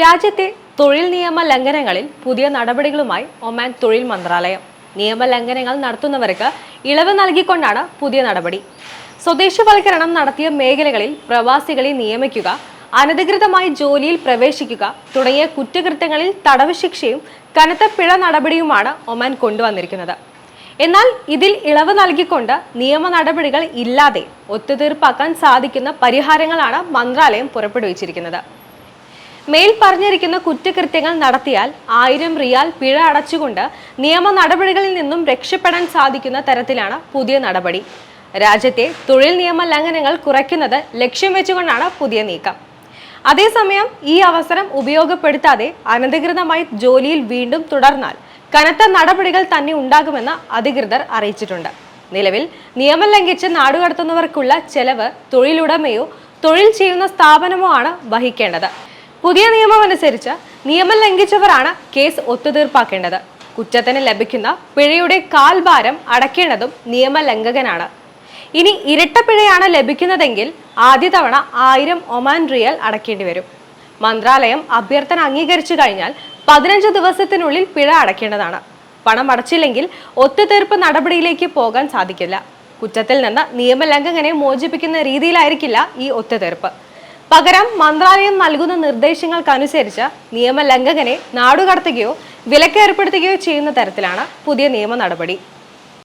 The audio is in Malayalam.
രാജ്യത്തെ തൊഴിൽ നിയമ ലംഘനങ്ങളിൽ പുതിയ നടപടികളുമായി ഒമാൻ തൊഴിൽ മന്ത്രാലയം. നിയമ ലംഘനങ്ങൾ നടത്തുന്നവർക്ക് ഇളവ് നൽകിക്കൊണ്ടാണ് പുതിയ നടപടി. സ്വദേശവൽക്കരണം നടത്തിയ മേഖലകളിൽ പ്രവാസികളെ നിയമിക്കുക അനധികൃതമായി ജോലിയിൽ പ്രവേശിക്കുക തുടങ്ങിയ കുറ്റകൃത്യങ്ങളിൽ തടവ് ശിക്ഷയും കനത്ത പിഴ നടപടിയുമാണ് ഒമാൻ കൊണ്ടുവന്നിരിക്കുന്നത്. എന്നാൽ ഇതിൽ ഇളവ് നൽകിക്കൊണ്ട് നിയമ നടപടികൾ ഇല്ലാതെ ഒത്തുതീർപ്പാക്കാൻ സാധിക്കുന്ന പരിഹാരങ്ങളാണ് മന്ത്രാലയം പുറപ്പെടുവിച്ചിരിക്കുന്നത്. മേൽ പറഞ്ഞിരിക്കുന്ന കുറ്റകൃത്യങ്ങൾ നടത്തിയാൽ ആയിരം റിയാൽ പിഴ അടച്ചുകൊണ്ട് നിയമ നടപടികളിൽ നിന്നും രക്ഷപ്പെടാൻ സാധിക്കുന്ന തരത്തിലാണ് പുതിയ നടപടി. രാജ്യത്തെ തൊഴിൽ നിയമ ലംഘനങ്ങൾ കുറയ്ക്കുന്നത് ലക്ഷ്യം വെച്ചുകൊണ്ടാണ് പുതിയ നീക്കം. അതേസമയം ഈ അവസരം ഉപയോഗപ്പെടുത്താതെ അനധികൃതമായി ജോലിയിൽ വീണ്ടും തുടർന്നാൽ കനത്ത നടപടികൾ തന്നെ ഉണ്ടാകുമെന്ന് അധികൃതർ അറിയിച്ചിട്ടുണ്ട്. നിലവിൽ നിയമം ലംഘിച്ച് നാടുകടത്തുന്നവർക്കുള്ള ചെലവ് തൊഴിലുടമയോ തൊഴിൽ ചെയ്യുന്ന സ്ഥാപനമോ ആണ് വഹിക്കേണ്ടത്. പുതിയ നിയമം അനുസരിച്ച് നിയമം ലംഘിച്ചവരാണ് കേസ് ഒത്തുതീർപ്പാക്കേണ്ടത്. കുറ്റത്തിന് ലഭിക്കുന്ന പിഴയുടെ കാൽഭാരം അടയ്ക്കേണ്ടതും നിയമലംഘകനാണ്. ഇനി ഇരട്ട പിഴയാണ് ലഭിക്കുന്നതെങ്കിൽ ആദ്യ തവണ ആയിരം ഒമാൻ റിയൽ അടയ്ക്കേണ്ടി വരും. മന്ത്രാലയം അഭ്യർത്ഥന അംഗീകരിച്ചു കഴിഞ്ഞാൽ പതിനഞ്ച് ദിവസത്തിനുള്ളിൽ പിഴ അടയ്ക്കേണ്ടതാണ് പണം അടച്ചില്ലെങ്കിൽ ഒത്തുതീർപ്പ് നടപടിയിലേക്ക് പോകാൻ സാധിക്കില്ല. കുറ്റത്തിൽ നിന്ന് നിയമലംഘകനെ മോചിപ്പിക്കുന്ന രീതിയിലായിരിക്കില്ല ഈ ഒത്തുതീർപ്പ്. പകരം മന്ത്രാലയം നൽകുന്ന നിർദ്ദേശങ്ങൾക്കനുസരിച്ച് നിയമലംഘകനെ നാടുകടത്തുകയോ വിലക്കേർപ്പെടുത്തുകയോ ചെയ്യുന്ന തരത്തിലാണ് പുതിയ നിയമ നടപടി.